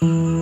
คื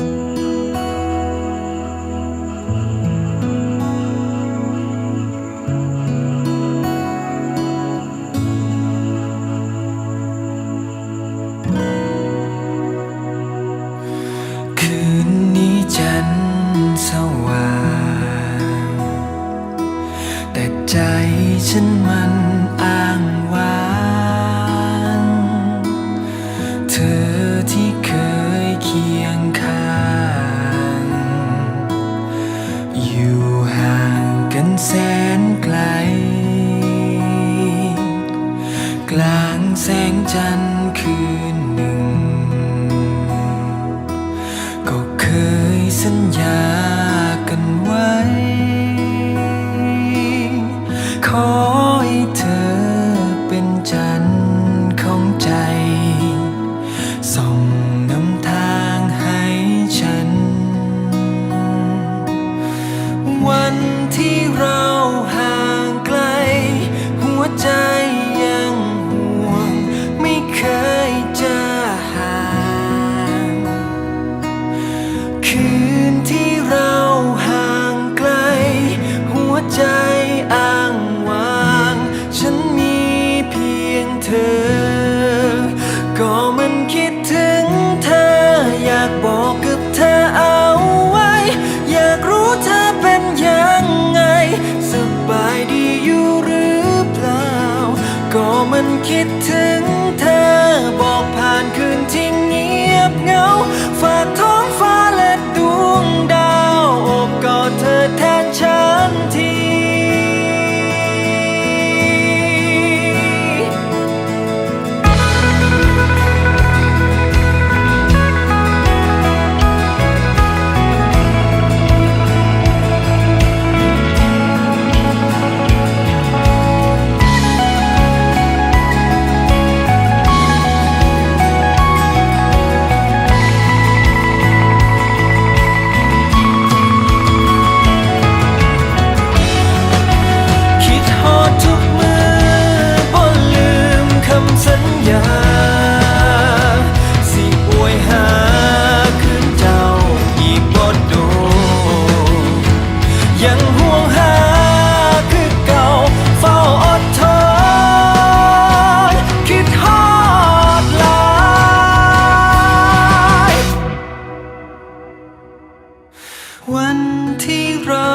ที่เรา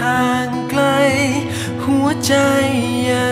ห่างไกล หัวใจยัง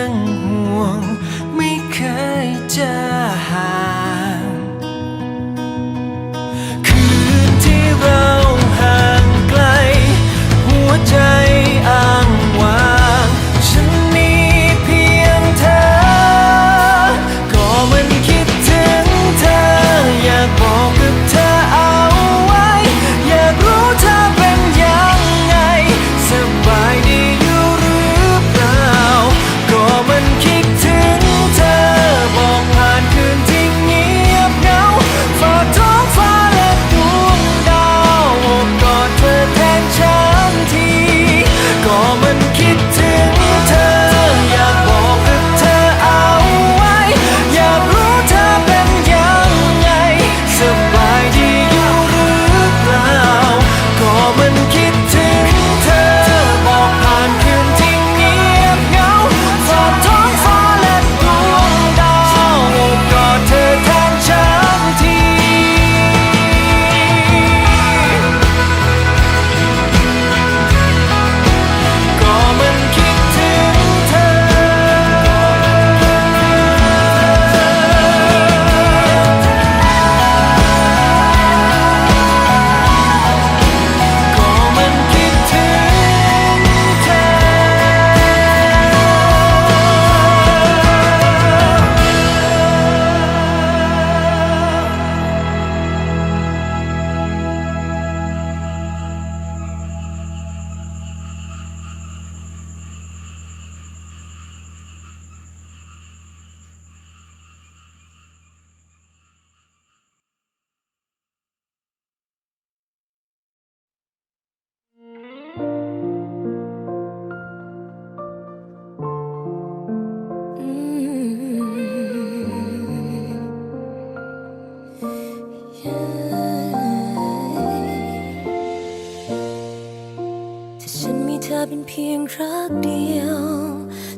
รักเดียว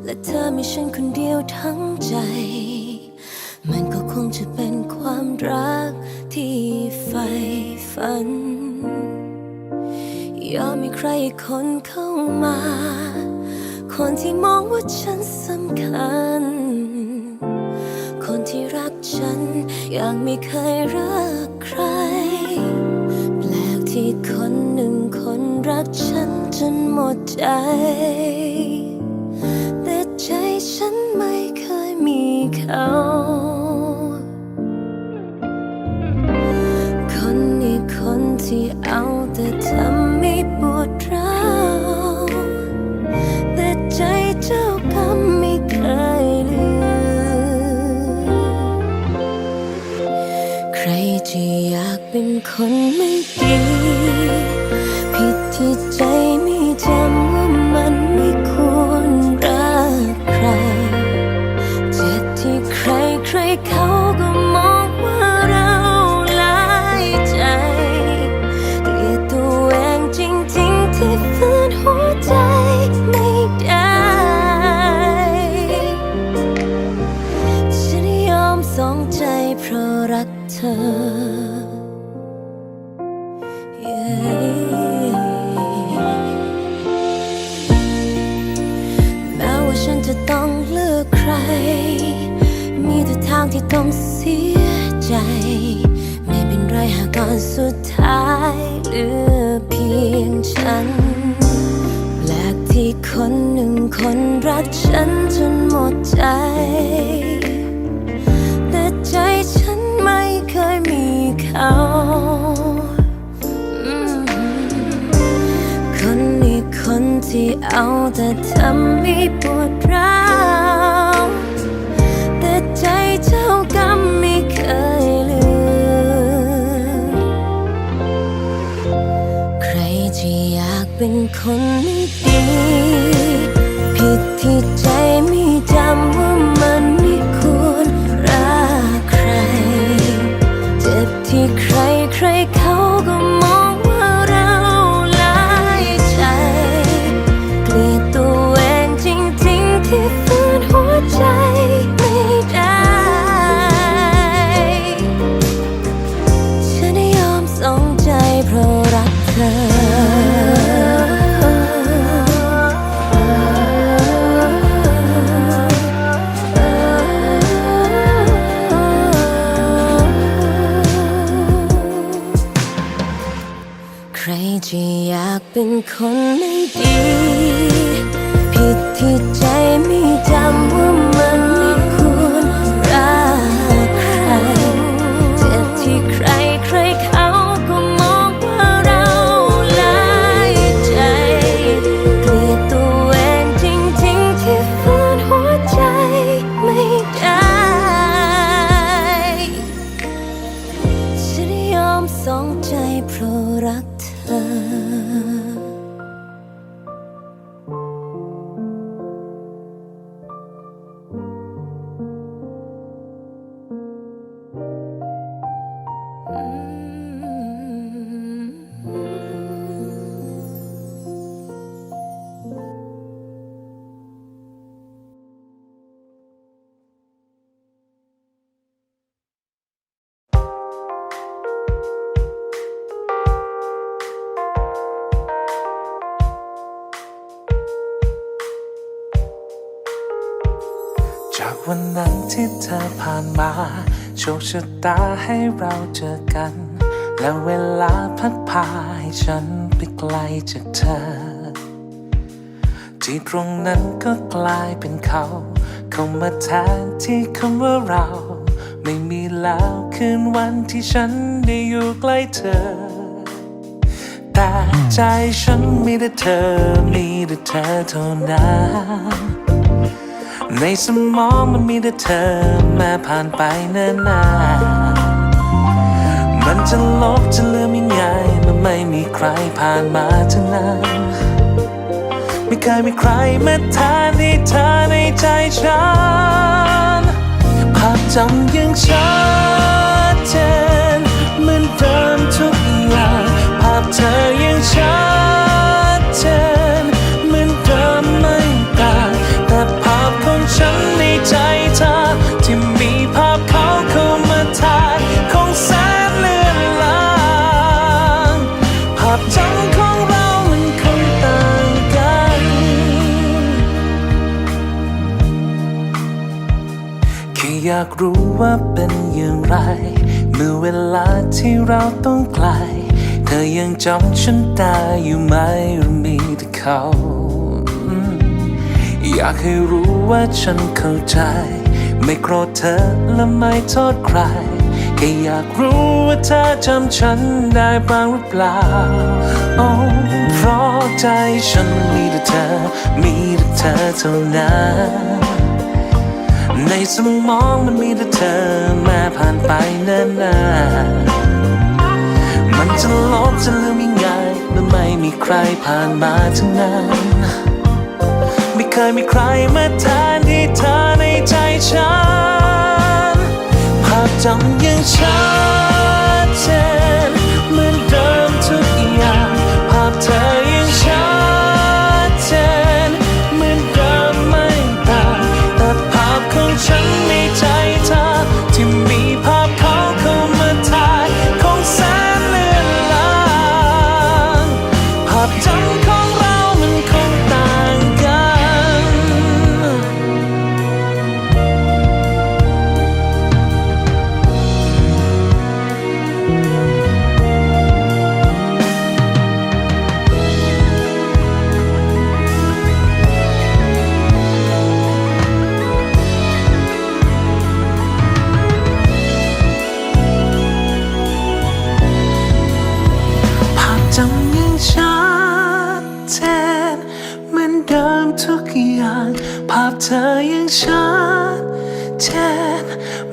และเธอมีฉันคนเดียวทั้งใจ มันก็คงจะเป็นความรักที่ใฝ่ฝัน ยอมมีใครคนเข้ามา คนที่มองว่าฉันสำคัญ คนที่รักฉันอย่างไม่เคยรัก ใจ แต่ใจฉันไม่เคยมีเขาคนนี้คนที่เอาแต่ทำให้ปวดร้าวแต่ใจเจ้ากรรมไม่เคยลืมใครจะอยากเป็นคนไม่ ที่ต้องเสียใจ ไม่เป็นไรหากตอนสุดท้ายเหลือเพียงฉันแปลกที่คนหนึ่งคนรักฉันจนหมดใจ แต่ใจฉันไม่เคยมีเขาคนนี้คนที่เอาแต่ทำให้ปวดร้าว คนไม่ดี ผิดที่ใจไม่จำว่ามันไม่ควรรักใคร เจ็บที่ใครใครเขาก็ม คน ที่เธอผ่านมา โชคชะตาให้เราเจอกัน และเวลาพัดพาให้ฉันไปไกลจากเธอ ที่ตรงนั้นก็กลายเป็นเขาเข้ามาแทนที่คำว่าเรา ไม่มีแล้วคืนวันที่ฉันได้อยู่ใกล้เธอ แต่ใจฉันมีแต่เธอ มีแต่เธอเท่านั้น ในสมองมันมีแต่เธอแม้ผ่านไปเนิ่นนานมันจะลบจะลืมยังไงมันไม่มีใครผ่านมาทั้งนั้น ไม่เคยมีใครมาแทนที่เธอในใจฉันภาพจำยังชัดเจนเหมือนเดิมทุกอย่างภาพเธอยังชัด ฉันในใจเธอ ที่มีภาพเขาเข้ามาทายของแสนเลื่อนลางภาพจำของเรามันคงต่างกัน แค่อยากรู้ว่าเป็นอย่างไร เมื่อเวลาที่เราต้องไกล เธอยังจำฉันได้อยู่ไหมหรือมีแต่เขา อยากให้รู้ว่าฉันเข้าใจ ไม่โกรธเธอและไม่โทษใคร แค่อยากรู้ว่าเธอจำฉันได้บ้างหรือเปล่าโอ้เพราะใจฉันมีแต่เธอ มีแต่เธอเท่านั้นในสมองมันมีแต่เธอมาผ่านไปนานๆมันจะลบจะลืมยังไงเมื่อไม่มีใครผ่านมาทั้งนั้น เคยมีใครมาแทนที่เธอในใจฉัน ภาพจำยังชัด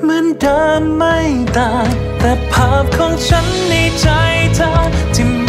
เหมือนเดิมไม่ต่างแต่ภาพของฉันในใจเธอที่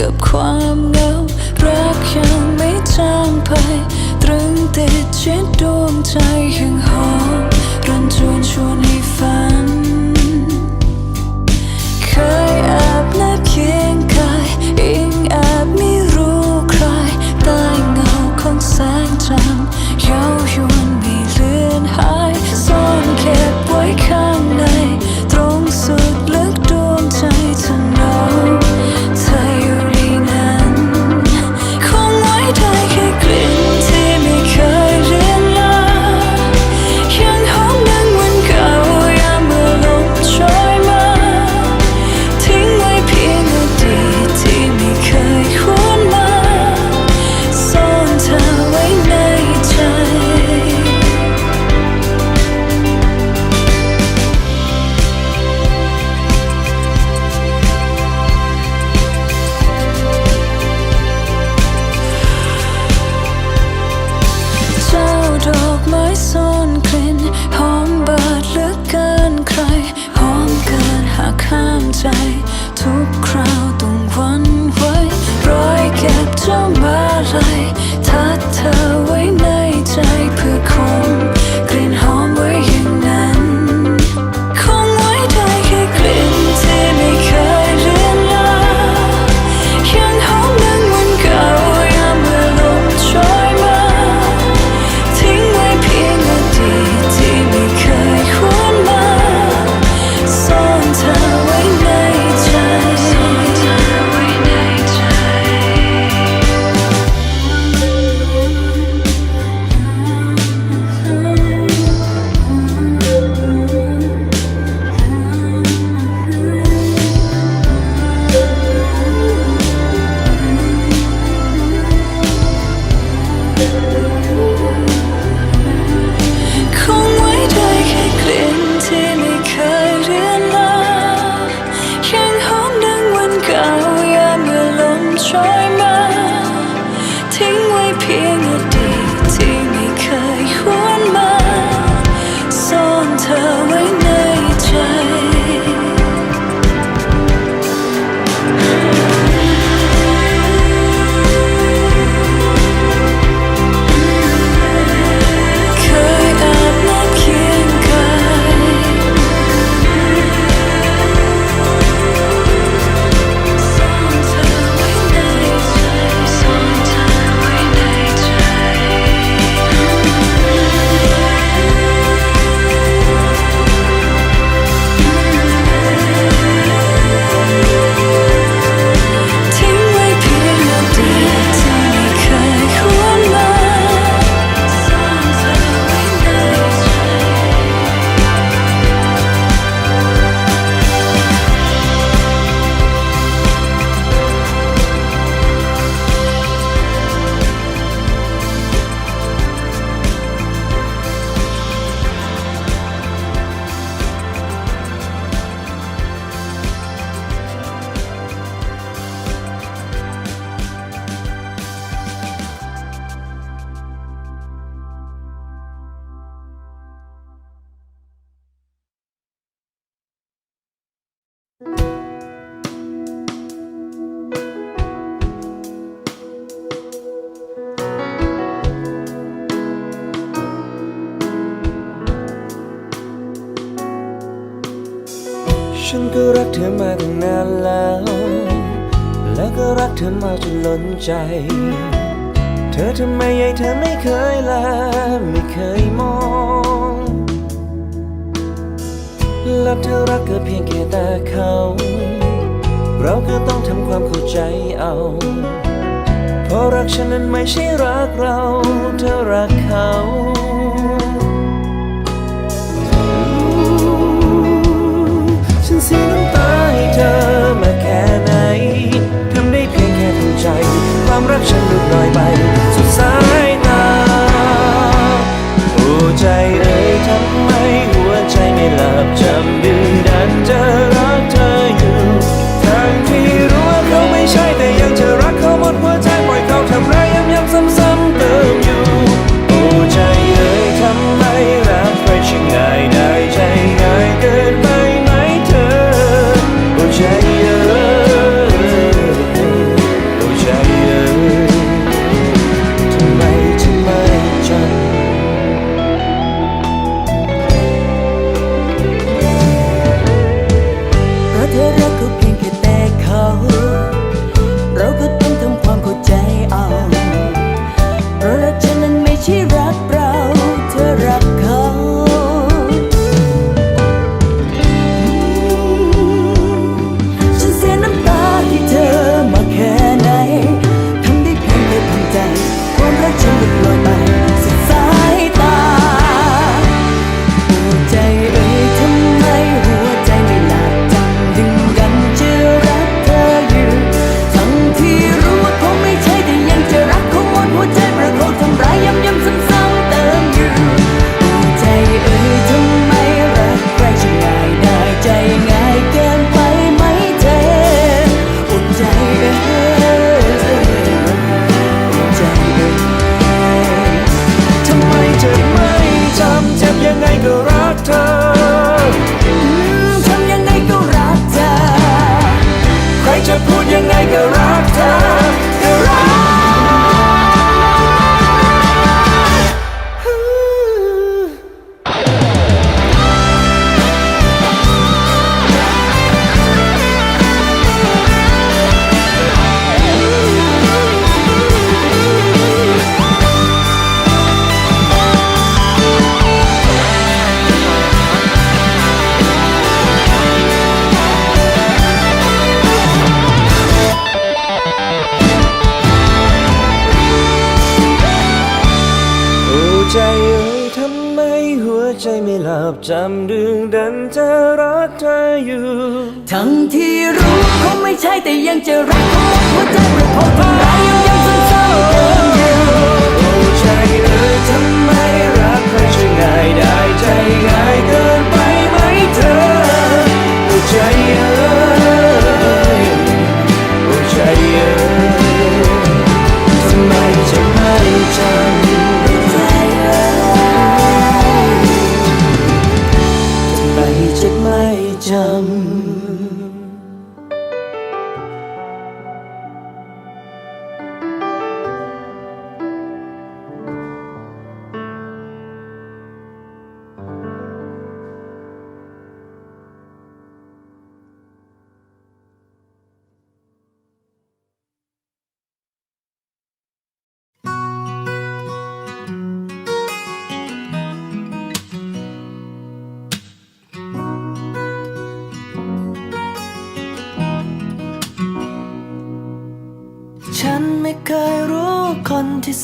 กับความเหงารักยังไม่จางไป ตรึงติดชิดดวงใจ ฉันก็รักเธอมาตั้งนานแล้ว และก็รักเธอมาจนล้นใจ เธอทำไมใหญ่เธอไม่เคยลาไม่เคยมอง และเธอรักก็เพียงแค่ตาเขา เราก็ต้องทำความเข้าใจเอา เพราะรักฉันนั้นไม่ใช่รักเรา เธอรักเขา สีน้ำตาให้เธอมาแค่ไหนทำได้เพียงแค่ทำใจ ความรักฉันลุกลอยไป สุดสายตาโอ้ใจเอ๋ยทำไมหัวใจไม่หลับจำ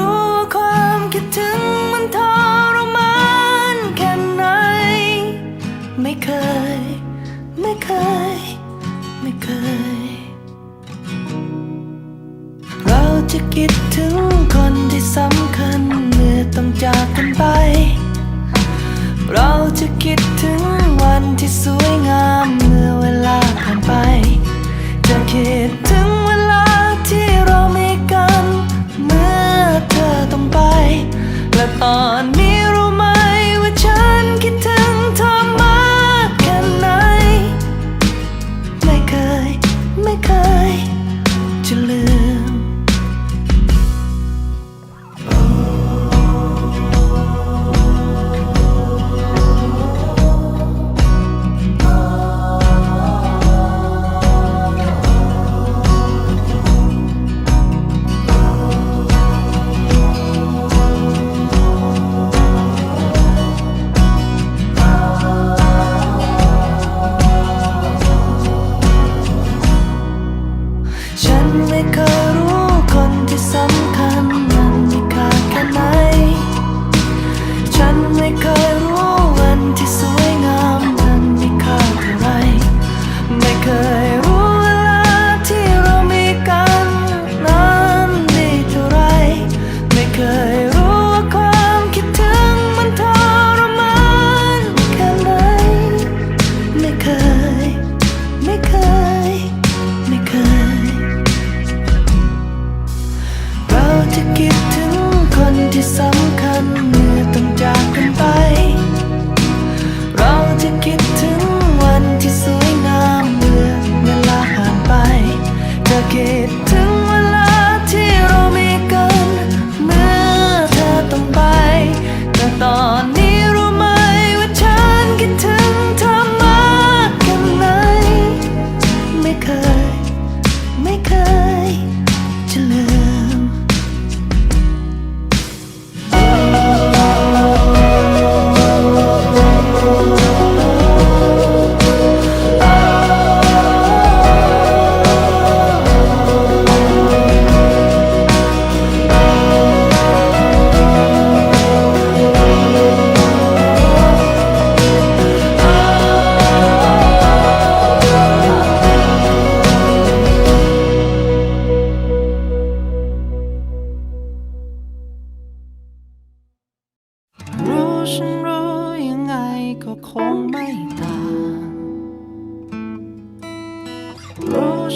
ู้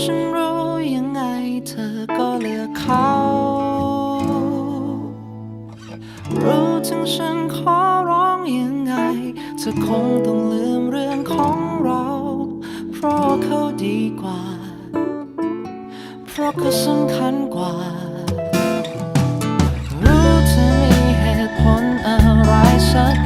ฉันรู้ยังไงเธอก็เลือกเขา รู้ถึงฉันขอร้องยังไง เธอคงต้องลืมเรื่องของเรา เพราะเขาดีกว่า เพราะเขาสำคัญกว่า รู้เธอมีเหตุผลอะไรสัก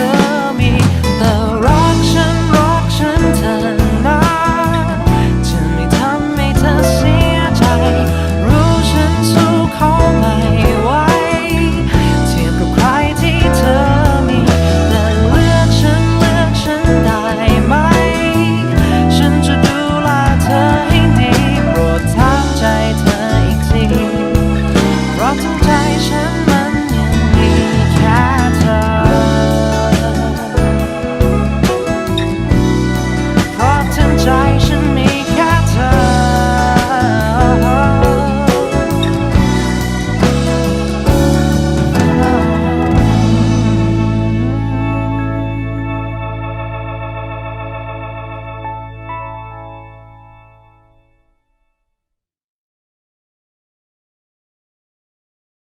to me. The right